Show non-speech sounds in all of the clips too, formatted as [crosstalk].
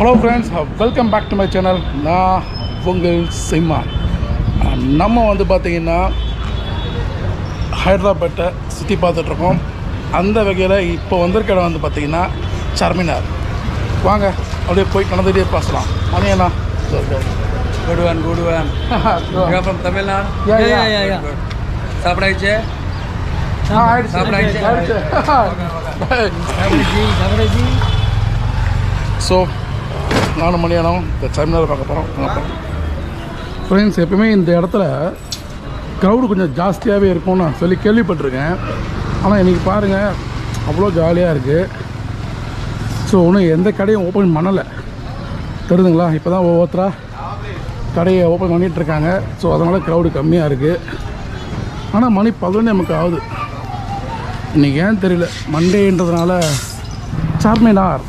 Hello friends welcome back to my channel நான் உங்கள் சிம்மா நம்ம வந்து பார்த்திங்கன்னா ஹைதராபாத்தை சுற்றி பார்த்துட்ருக்கோம். அந்த வகையில் இப்போ வந்திருக்க இடம் வந்து பார்த்திங்கன்னா சார்மினார். வாங்க அப்படியே போய் நடந்துகிட்டே பேசலாம். good [laughs] one. You are from Tamil Nadu? Yeah, yeah, yeah, நாலு மணி இடம் இந்த சார்மினார் பார்க்க போகிறோம் ஃப்ரெண்ட்ஸ் எப்பவுமே இந்த இடத்துல க்ரௌடு கொஞ்சம் ஜாஸ்தியாகவே இருக்கும்னு நான் சொல்லி கேள்விப்பட்டிருக்கேன். ஆனால் இன்றைக்கி பாருங்கள் அவ்வளோ ஜாலியாக இருக்குது ஸோ ஒன்றும் எந்த கடையும் ஓப்பன் பண்ணலை. தெரியுதுங்களா? இப்போ தான் ஒவ்வொருத்தரா கடையை ஓப்பன் பண்ணிகிட்ருக்காங்க ஸோ அதனால் க்ரௌடு கம்மியாக இருக்குது ஆனால் மணி பதினொன்று நமக்கு ஆகுது. இன்றைக்கி ஏன் தெரியல? மண்டேன்றதுனால சார்மினார்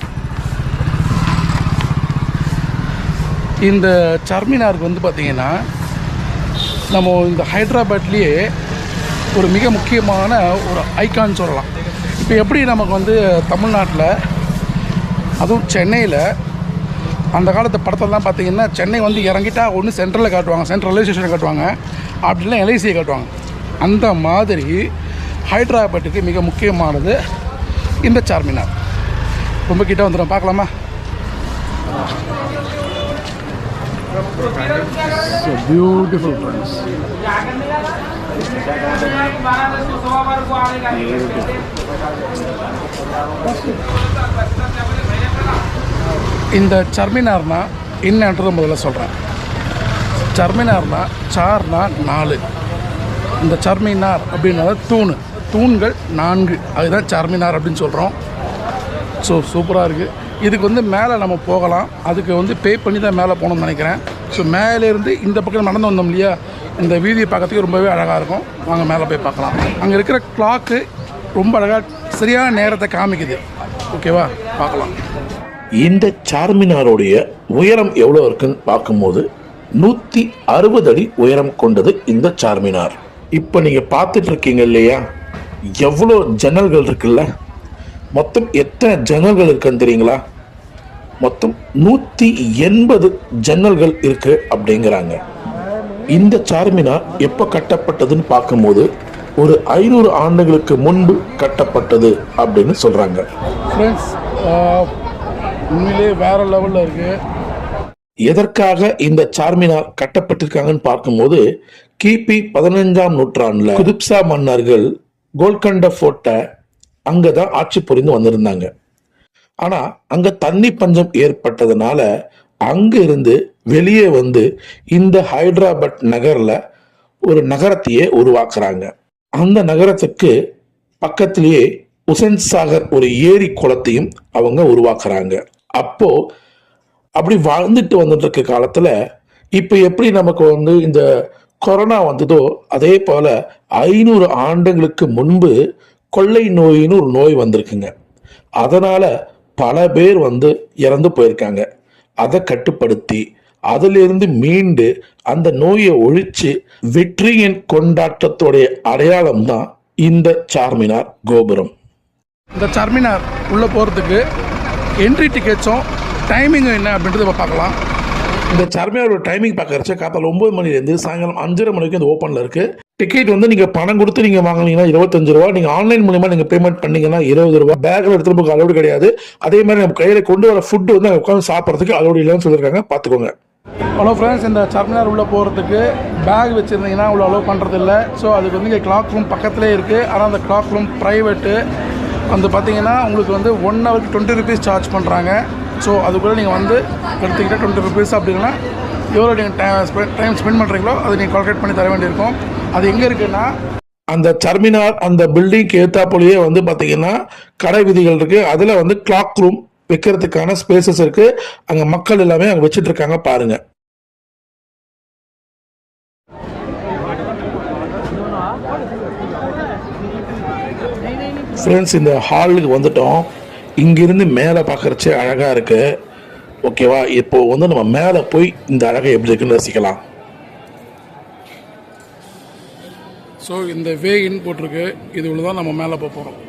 இந்த சார்மினாருக்கு வந்து பார்த்திங்கன்னா நம்ம இந்த ஹைதராபாத்லேயே ஒரு மிக முக்கியமான ஒரு ஐக்கான் சொல்லலாம். இப்போ எப்படி நமக்கு வந்து தமிழ்நாட்டில் அதுவும் சென்னையில் அந்த காலத்து படத்தெல்லாம் பார்த்தீங்கன்னா சென்னை வந்து இறங்கிட்டா ஒன்று சென்ட்ரலில் காட்டுவாங்க சென்ட்ரல் ரயில்வே ஸ்டேஷனை காட்டுவாங்க அப்படிலாம் எல்ஐசியை காட்டுவாங்க. அந்த மாதிரி ஹைதராபாத்துக்கு மிக முக்கியமானது இந்த சார்மினார். ரொம்ப கிட்ட வந்துடும் பார்க்கலாமா? So beautiful friends. இந்த சர்மினார்னா என்னன்றது முதல்ல சொல்கிறேன் சர்மினார்னா சார்னா நாலு. இந்த சர்மினார் அப்படின்னால தூண். தூண்கள் நான்கு. அதுதான் சார்மினார் அப்படின்னு சொல்கிறோம் ஸோ சூப்பராக இருக்குது இதுக்கு வந்து மேலே நம்ம போகலாம். அதுக்கு வந்து பே பண்ணி தான் மேலே போகணும்னு நினைக்கிறேன். ஸோ மேலேருந்து இந்த பக்கம் நடந்து வந்தோம் இல்லையா? இந்த வீதியை பார்க்கறதுக்கு ரொம்பவே அழகாக இருக்கும். வாங்க மேலே போய் பார்க்கலாம். அங்கே இருக்கிற கிளாக்கு ரொம்ப அழகாக சரியான நேரத்தை காமிக்குது. ஓகேவா பார்க்கலாம். இந்த சார்மினாருடைய உயரம் எவ்வளோ இருக்குன்னு பார்க்கும்போது நூற்றி அறுபது அடி உயரம் கொண்டது இந்த சார்மினார் இப்போ நீங்கள் பார்த்துட்டு இருக்கீங்க இல்லையா? எவ்வளோ ஜன்னல்கள் இருக்குல்ல? மொத்தம் எத்தனை ஜன்னல்கள் இருக்குன்னு தெரியுங்களா? மொத்தம் நூற்றி எண்பது ஜன்னல்கள் இருக்கு அப்படிங்கிறாங்க. இந்த சார்மினார் எப்போ கட்டப்பட்டதுன்னு பார்க்கும்போது ஒரு ஐநூறு ஆண்டுகளுக்கு முன்பு கட்டப்பட்டது அப்படின்னு சொல்றாங்க. ஃப்ரெண்ட்ஸ் உண்மையிலே வேறு லெவலில் இருக்குது எதற்காக இந்த சார்மினார் கட்டப்பட்டிருக்காங்கன்னு பார்க்கும்போது கிபி பதினஞ்சாம் நூற்றாண்டுல குதுப்சா மன்னர்கள் கோல்கண்ட ஃபோர்ட்டை அங்கதான் ஆட்சி புரிந்து வந்திருந்தாங்க. ஆனா அங்க தண்ணி பஞ்சம் ஏற்பட்டதுனால அங்க இருந்து வெளியே வந்து இந்த ஹைதராபாத் நகர்ல ஒரு நகரத்தையே உருவாக்குறாங்க. அந்த நகரத்துக்கு பக்கத்திலேயே உசன் சாகர் ஒரு ஏரி குளத்தையும் அவங்க உருவாக்குறாங்க. அப்போ அப்படி வாழ்ந்துட்டு வந்துட்டு இருக்க காலத்துல இப்ப எப்படி நமக்கு வந்து இந்த கொரோனா வந்ததோ அதே போல ஐநூறு ஆண்டுகளுக்கு முன்பு கொள்ளை நோயின்னு ஒரு நோய் வந்திருக்குங்க. அதனால பல பேர் வந்து இறந்து போயிருக்காங்க. அதை கட்டுப்படுத்தி அதிலிருந்து மீண்டு அந்த நோயை ஒழிச்சு வெற்றியின் கொண்டாட்டத்துடைய அடையாளம் தான் இந்த சார்மினார் கோபுரம். இந்த சார்மினார் உள்ளே போகிறதுக்கு என்ட்ரி டிக்கெட்ஸும் டைமிங்கும் என்ன அப்படின்றத பார்க்கலாம். இந்த சார்மினாரோட டைமிங் பார்க்கறச்ச காத்தால ஒன்பது மணிலேருந்து சாயங்காலம் அஞ்சரை மணிக்கு இந்த ஓப்பனில் இருக்கு. டிக்கெட் வந்து நீங்க பணம் கொடுத்து நீங்க வாங்குனீங்கன்னா இருபத்தஞ்சு ரூபா நீங்க ஆன்லைன் மூலியமா நீங்க பேமெண்ட் பண்ணீங்கன்னா இருபது ரூபா. பேக்ல எடுத்துட்டு போக அலோடு கிடையாது. அதே மாதிரி நம்ம கையில கொண்டு வர ஃபுட்டு வந்து உட்காந்து சாப்பிட்றதுக்கு அலோடு இல்லைன்னு சொல்லியிருக்காங்க. பார்த்துக்கோங்க. ஹலோ ஃப்ரெண்ட்ஸ் இந்த சர்மினார் உள்ளே போகிறதுக்கு பேக் வச்சுருந்தீங்கன்னா அவ்வளோ அலோவ் பண்ணுறதில்ல இல்லை. ஸோ அதுக்கு வந்து இங்கே கிளாக் ரூம் பக்கத்துலேயே இருக்குது ஆனால் அந்த கிளாக் ரூம் ப்ரைவேட்டு வந்து பார்த்தீங்கன்னா உங்களுக்கு வந்து ஒன் ஹவருக்கு டுவெண்ட்டி ருபீஸ் சார்ஜ் பண்ணுறாங்க ஸோ அதுக்குள்ளே நீங்கள் வந்து எடுத்துக்கிட்டால் டுவெண்ட்டி ருபீஸ் அப்படின்னா எவ்வளோ நீங்கள் டைம் டைம் ஸ்பெண்ட் பண்ணுறீங்களோ அதை நீங்கள் கால்குலேட் பண்ணி தர வேண்டியிருக்கும். அது எங்கே இருக்குன்னா அந்த டெர்மினார் அந்த பில்டிங்க்கு ஏத்தாப்புலயே வந்து பாத்தீங்கன்னா கடை விதிகள் இருக்கு. அதுல வந்து கிளாக் ரூம் வைக்கிறதுக்கான ஸ்பேசஸ் இருக்கு. அங்க மக்கள் எல்லாமே அங்க வச்சுட்டு இருக்காங்க பாருங்க. ஃப்ரெண்ட்ஸ் இந்த ஹாலுக்கு வந்துட்டோம். இங்கிருந்து மேலே பார்க்கறச்சே அழகாக இருக்குது ஓகேவா இப்போது வந்து நம்ம மேலே போய் இந்த அழகை எப்படி இருக்குன்னு ரசிக்கலாம். ஸோ இந்த வே இன் போட்டிருக்கு. இது இவ்வளோ தான் நம்ம மேலே போகிறோம்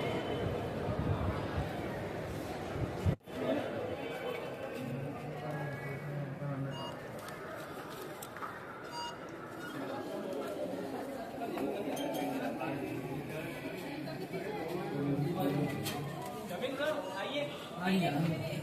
Thank.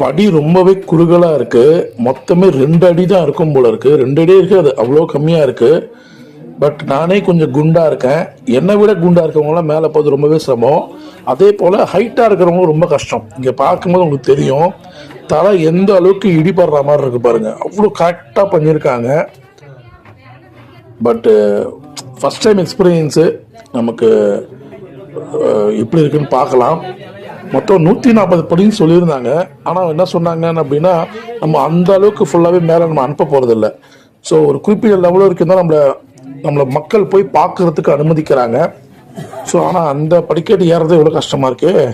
படி ரொம்பவே குறுகலாக இருக்கு. மொத்தமே ரெண்டு அடி தான் இருக்கும் போல இருக்கு. ரெண்டு அடி இருக்குது அது அவ்வளோ கம்மியாக இருக்கு. பட் நானே கொஞ்சம் குண்டா இருக்கேன். என்னை விட குண்டா இருக்கவங்களாம் மேலே போகிறது ரொம்பவே சிரமம். அதே போல் ஹைட்டாக இருக்கிறவங்க ரொம்ப கஷ்டம். இங்கே பார்க்கும்போது உங்களுக்கு தெரியும். தலை எந்த அளவுக்கு இடிபடுற மாதிரி இருக்கு பாருங்க. அவ்வளோ கரெக்டாக பண்ணியிருக்காங்க. பட்டு ஃபஸ்ட் டைம் எக்ஸ்பீரியன்ஸு நமக்கு எப்படி இருக்குன்னு பார்க்கலாம். மொத்தம் நூற்றி நாற்பது படின்னு சொல்லியிருந்தாங்க. ஆனால் என்ன சொன்னாங்கன்னு அப்படின்னா நம்ம அந்த அளவுக்கு ஃபுல்லாகவே மேலே நம்ம அனுப்ப போகிறதில்ல ஸோ ஒரு குறிப்பிட்ட லெவலில் வரைக்கும் தான் நம்மளை நம்மளை மக்கள் போய் பார்க்கறதுக்கு அனுமதிக்கிறாங்க. ஸோ ஆனால் அந்த படிக்கட்டு ஏறது எவ்வளோ கஷ்டமாக இருக்குது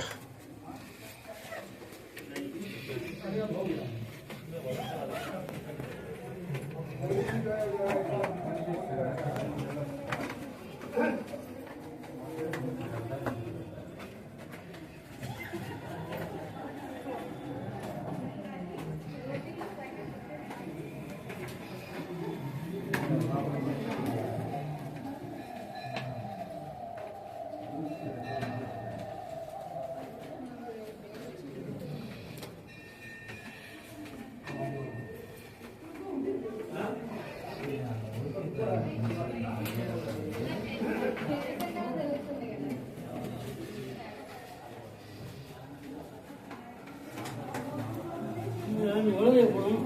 இருக்கு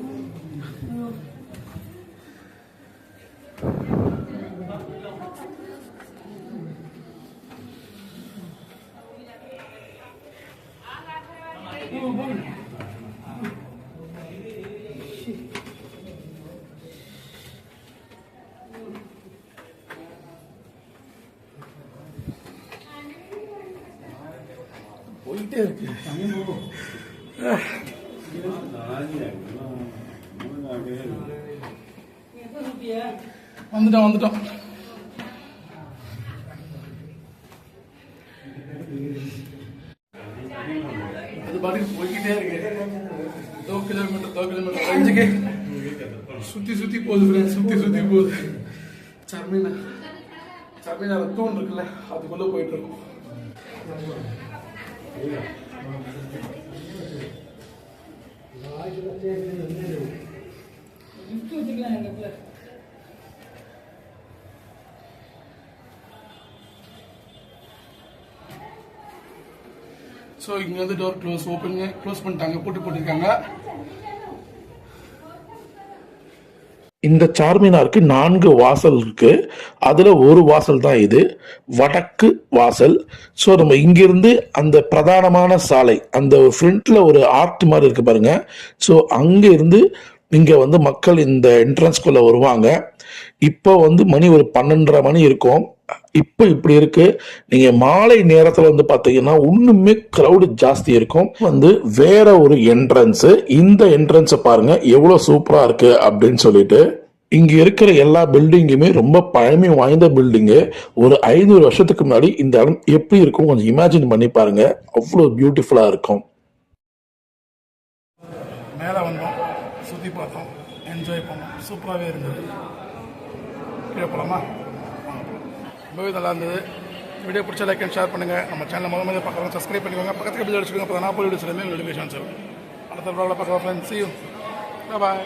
போயிட்டே இருக்கு வந்துட்டோம் வந்துட்டோம். அது பாட்டுக்கு போய்கிட்டே இருக்கு. தோ கிலோமீட்டர் தோ கிலோமீட்டர் அஞ்சுக்கு சுத்தி சுத்தி போகுது ஃப்ரெண்ட்ஸ் சுத்தி சுத்தி போகுது. சர்மீனா சர்மீனா தூண் இருக்குல்ல அதுக்குள்ள போயிட்டு இருக்கோம். ஸோ இங்கே வந்து டோர் க்ளோஸ் ஓப்பன் க்ளோஸ் பண்ணிட்டாங்க போட்டு போட்டிருக்காங்க. இந்த சார்மினாருக்கு நான்கு வாசல் இருக்கு. அதுல ஒரு வாசல் தான் இது. வடக்கு வாசல். ஸோ நம்ம இங்கிருந்து அந்த பிரதானமான சாலை அந்த ஃப்ரண்ட்ல ஒரு ஆர்ட் மாதிரி இருக்கு பாருங்க. ஸோ அங்கிருந்து இங்கே இங்க வந்து மக்கள் இந்த என்ட்ரன்ஸ்குள்ள வருவாங்க. இப்போ வந்து மணி ஒரு பன்னெண்டரை மணி இருக்கும். இப்போ இப்படி இருக்கு. நீங்க மாலை நேரத்துல வந்து பாத்தீங்கன்னா இன்னுமே கிரௌடு ஜாஸ்தி இருக்கும். வந்து வேற ஒரு என்ட்ரன்ஸ் இந்த என்ட்ரன்ஸை பாருங்க. எவ்வளவு சூப்பரா இருக்கு அப்படின்னு சொல்லிட்டு. இங்க இருக்கிற எல்லா பில்டிங்குமே ரொம்ப பழமை வாய்ந்த பில்டிங்கு ஒரு ஐநூறு வருஷத்துக்கு முன்னாடி இந்த இடம் எப்படி இருக்கும் கொஞ்சம் இமேஜின் பண்ணி பாருங்க. அவ்வளோ பியூட்டிஃபுல்லா இருக்கும். மேலே வந்தோம் சுற்றி பார்த்தோம் என்ஜாய் பண்ணோம். சூப்பராகவே இருந்தது. கீழே போகலாமா ரொம்பவே நல்லா இருந்தது. வீடியோ பிடிச்ச லைக் அண்ட் ஷேர் பண்ணுங்கள் நம்ம சேனல் முதல் முதல்ல பார்க்குறோம் சப்ஸ்கிரைப் பண்ணிக்கோங்க. பக்கத்துக்கு பில் அடிச்சுக்கோங்க அப்போ நான் போய் வீடியோஸ் எல்லாமே நோட்டிஃபிகேஷன் வரும். அடுத்த ப்ராப்ளம் பார்க்கலாம் ஃப்ரெண்ட்ஸ் யூ பாய்